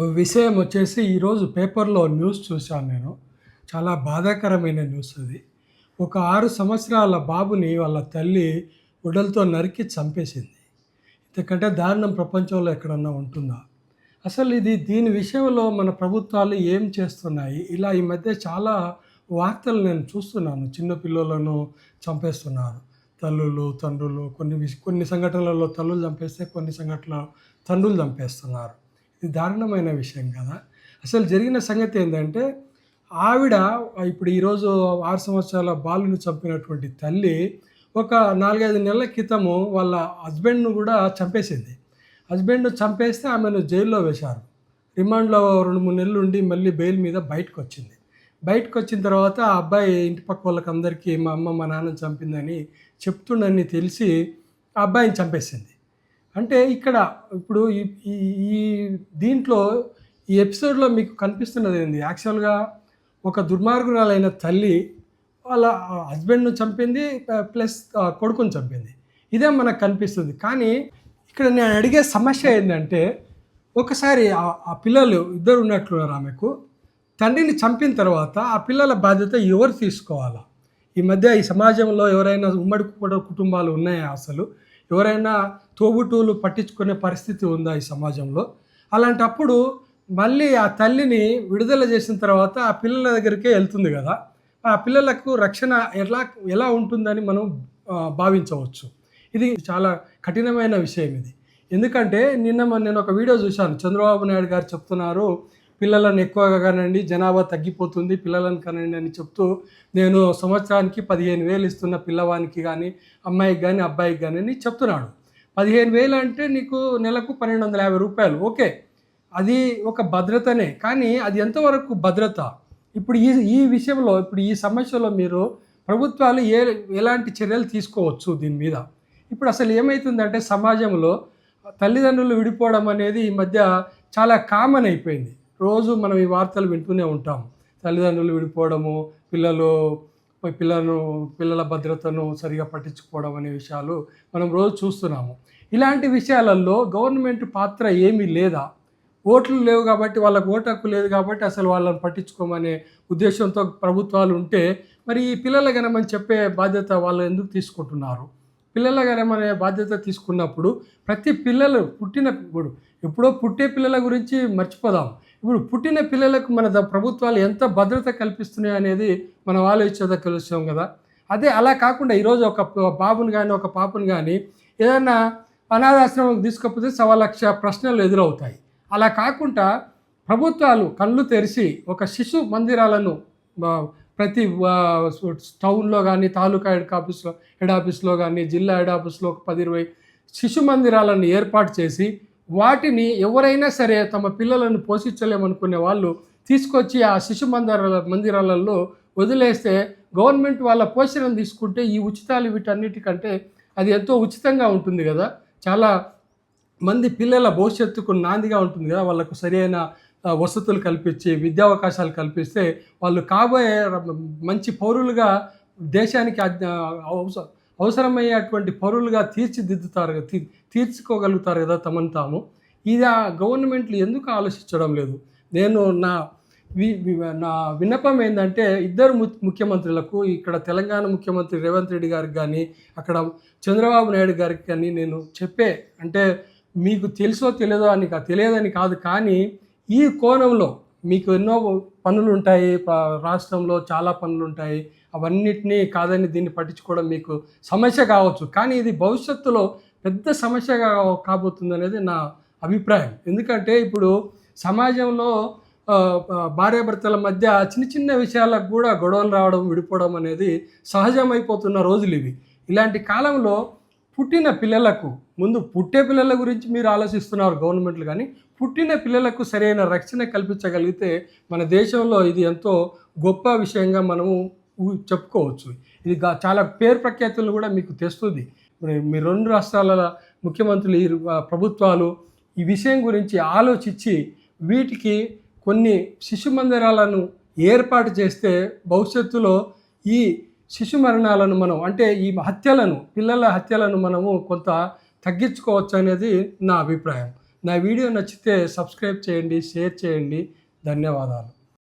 విషయం వచ్చేసి ఈరోజు పేపర్లో న్యూస్ చూశాను నేను. చాలా బాధాకరమైన న్యూస్ అది. ఒక ఆరు సంవత్సరాల బాబుని వాళ్ళ తల్లి ఉడలతో నరికి చంపేసింది. ఇంతకంటే దారుణం ప్రపంచంలో ఎక్కడన్నా ఉంటుందా? అసలు ఇది దీని విషయంలో మన ప్రభుత్వాలు ఏం చేస్తున్నాయి? ఇలా ఈ మధ్య చాలా వార్తలు నేను చూస్తున్నాను. చిన్న పిల్లలను చంపేస్తున్నారు. తల్లులు తండ్రులు కొన్ని కొన్ని సంఘటనలలో తల్లులు చంపేస్తే కొన్ని సంఘటనలో తండ్రులు చంపేస్తున్నారు. ఇది దారుణమైన విషయం కదా. అసలు జరిగిన సంగతి ఏంటంటే ఆవిడ ఇప్పుడు ఈరోజు ఆరు సంవత్సరాల బాలుని చంపినటువంటి తల్లి ఒక నాలుగైదు నెలల క్రితము వాళ్ళ హస్బెండ్ను కూడా చంపేసింది. హస్బెండ్ చంపేస్తే ఆమెను జైల్లో వేశారు. రిమాండ్లో రెండు మూడు నెలలు ఉండి మళ్ళీ బెయిల్ మీద బయటకు వచ్చింది బయటకు వచ్చిన తర్వాత ఆ అబ్బాయి ఇంటి పక్క వాళ్ళకి అందరికీ మా అమ్మ మా నాన్న చంపిందని చెప్తుండని తెలిసి ఆ అబ్బాయిని చంపేసింది. అంటే ఇక్కడ ఇప్పుడు ఈ దీంట్లో ఈ ఎపిసోడ్లో మీకు కనిపిస్తున్నది ఏంది? యాక్చువల్గా ఒక దుర్మార్గురాలైన తల్లి వాళ్ళ హస్బెండ్ను చంపింది ప్లస్ కొడుకుని చంపింది. ఇదే మనకు కనిపిస్తుంది. కానీ ఇక్కడ నేను అడిగే సమస్య ఏంటంటే ఒకసారి ఆ- పిల్లలు ఇద్దరు ఉన్నట్లున్నారు ఆమెకు. తండ్రిని చంపిన తర్వాత ఆ పిల్లల బాధ్యత ఎవరు తీసుకోవాలా? ఈ మధ్య ఈ సమాజంలో ఎవరైనా ఉమ్మడి కుటుంబాలు ఉన్నాయా అసలు? ఎవరైనా తోబుటూలు పట్టించుకునే పరిస్థితి ఉందా ఈ సమాజంలో? అలాంటప్పుడు మళ్ళీ ఆ తల్లిని విడుదల చేసిన తర్వాత ఆ పిల్లల దగ్గరికే వెళ్తుంది కదా. ఆ పిల్లలకు రక్షణ ఎలా ఎలా ఉంటుందని మనం భావించవచ్చు. ఇది చాలా కఠినమైన విషయం ఇది. ఎందుకంటే నిన్న నేను ఒక వీడియో చూశాను. చంద్రబాబు నాయుడు గారు చెప్తున్నారు పిల్లలను ఎక్కువగా కనండి జనాభా తగ్గిపోతుంది పిల్లలను కనండి అని చెప్తూ నేను సంవత్సరానికి పదిహేను వేలు ఇస్తున్న పిల్లవానికి కానీ అమ్మాయికి కానీ అబ్బాయికి కానీ అని చెప్తున్నాడు. పదిహేను వేలు అంటే నీకు నెలకు పన్నెండు వందల యాభై రూపాయలు. ఓకే. అది ఒక భద్రతనే. కానీ అది ఎంతవరకు భద్రత? ఇప్పుడు ఈ ఈ విషయంలో ఇప్పుడు ఈ సమస్యలో మీరు ప్రభుత్వాలు ఏ ఎలాంటి చర్యలు తీసుకోవచ్చు దీని మీద? ఇప్పుడు అసలు ఏమవుతుందంటే సమాజంలో తల్లిదండ్రులు విడిపోవడం అనేది ఈ మధ్య చాలా కామన్ అయిపోయింది. రోజు మనం ఈ వార్తలు వింటూనే ఉంటాం. తల్లిదండ్రులు విడిపోవడము పిల్లలు పిల్లలను పిల్లల భద్రతను సరిగా పట్టించుకోవడం అనే విషయాలు మనం రోజు చూస్తున్నాము. ఇలాంటి విషయాలలో గవర్నమెంట్ పాత్ర ఏమీ లేదా? ఓట్లు లేవు కాబట్టి వాళ్ళకు ఓటు హక్కు లేదు కాబట్టి అసలు వాళ్ళని పట్టించుకోమనే ఉద్దేశంతో ప్రభుత్వాలు ఉంటే మరి ఈ పిల్లల గణమని చెప్పే బాధ్యత వాళ్ళు ఎందుకు తీసుకుంటున్నారు? పిల్లల గణమనే బాధ్యత తీసుకున్నప్పుడు ప్రతి పిల్లలు పుట్టిన ఇప్పుడు ఎప్పుడో పుట్టే పిల్లల గురించి మర్చిపోదాం. ఇప్పుడు పుట్టిన పిల్లలకు మన ద- ప్రభుత్వాలు ఎంత భద్రత కల్పిస్తున్నాయి అనేది మనం ఆలోచించదగ్గ విషయం కదా. అదే అలా కాకుండా ఈరోజు ఒక బాబుని కానీ ఒక పాపని కానీ ఏదైనా అనాథాశ్రమం తీసుకపోతే సవా లక్ష ప్రశ్నలు ఎదురవుతాయి. అలా కాకుండా ప్రభుత్వాలు కళ్ళు తెరిచి ఒక శిశు మందిరాలను ప్రతి టౌన్లో కానీ తాలూకా హెడ్ ఆఫీస్లో హెడ్ ఆఫీస్లో కానీ జిల్లా హెడ్ ఆఫీస్లో ఒక పది ఇరవై శిశు మందిరాలను ఏర్పాటు చేసి వాటిని ఎవరైనా సరే తమ పిల్లలను పోషించలేమనుకునే వాళ్ళు తీసుకొచ్చి ఆ శిశు మందిరాల మందిరాలలో వదిలేస్తే గవర్నమెంట్ వాళ్ళ పోషణను తీసుకుంటే ఈ ఉచితాలు వీటన్నిటికంటే అది ఎంతో ఉచితంగా ఉంటుంది కదా. చాలా మంది పిల్లల భవిష్యత్తుకు నాందిగా ఉంటుంది కదా. వాళ్ళకు సరైన వసతులు కల్పించి విద్యావకాశాలు కల్పిస్తే వాళ్ళు కాబోయే మంచి పౌరులుగా దేశానికి అద్- అవసరమయ్యేటువంటి పౌరులుగా తీర్చిదిద్దుతారు తీ తీర్చుకోగలుగుతారు కదా తమను తాము. ఇది ఆ గవర్నమెంట్లు ఎందుకు ఆలోచించడం లేదు? నేను నా వి నా విన్నపం ఏంటంటే ఇద్దరు ము ముఖ్యమంత్రులకు ఇక్కడ తెలంగాణ ముఖ్యమంత్రి రేవంత్ రెడ్డి గారికి కానీ అక్కడ చంద్రబాబు నాయుడు గారికి కానీ నేను చెప్పే అంటే మీకు తెలుసో తెలియదో అని తెలియదని కాదు కానీ ఈ కోణంలో మీకు ఎన్నో పనులు ఉంటాయి. రాష్ట్రంలో చాలా పనులు ఉంటాయి. అవన్నిటినీ కాదని దీన్ని పట్టించుకోవడం మీకు సమస్య కావచ్చు. కానీ ఇది భవిష్యత్తులో పెద్ద సమస్యగా కాబోతుంది అనేది నా అభిప్రాయం. ఎందుకంటే ఇప్పుడు సమాజంలో భార్యాభర్తల మధ్య చిన్న చిన్న విషయాలకు కూడా గొడవలు రావడం విడిపోవడం అనేది సహజమైపోతున్న రోజులు ఇవి. ఇలాంటి కాలంలో పుట్టిన పిల్లలకు ముందు పుట్టే పిల్లల గురించి మీరు ఆలోచిస్తున్నారు గవర్నమెంట్లు కానీ పుట్టిన పిల్లలకు సరైన రక్షణ కల్పించగలిగితే మన దేశంలో ఇది ఎంతో గొప్ప విషయంగా మనము చెప్పుకోవచ్చు. ఇది చాలా పేరు ప్రఖ్యాతులు కూడా మీకు తెస్తుంది. మీ రెండు రాష్ట్రాల ముఖ్యమంత్రులు ఈ ప్రభుత్వాలు ఈ విషయం గురించి ఆలోచించి వీటికి కొన్ని శిశు మందిరాలను ఏర్పాటు చేస్తే భవిష్యత్తులో ఈ శిశు మరణాలను మనం అంటే ఈ హత్యలను పిల్లల హత్యలను మనము కొంత తగ్గించుకోవచ్చు అనేది నా అభిప్రాయం. నా వీడియో నచ్చితే సబ్స్క్రైబ్ చేయండి షేర్ చేయండి. ధన్యవాదాలు.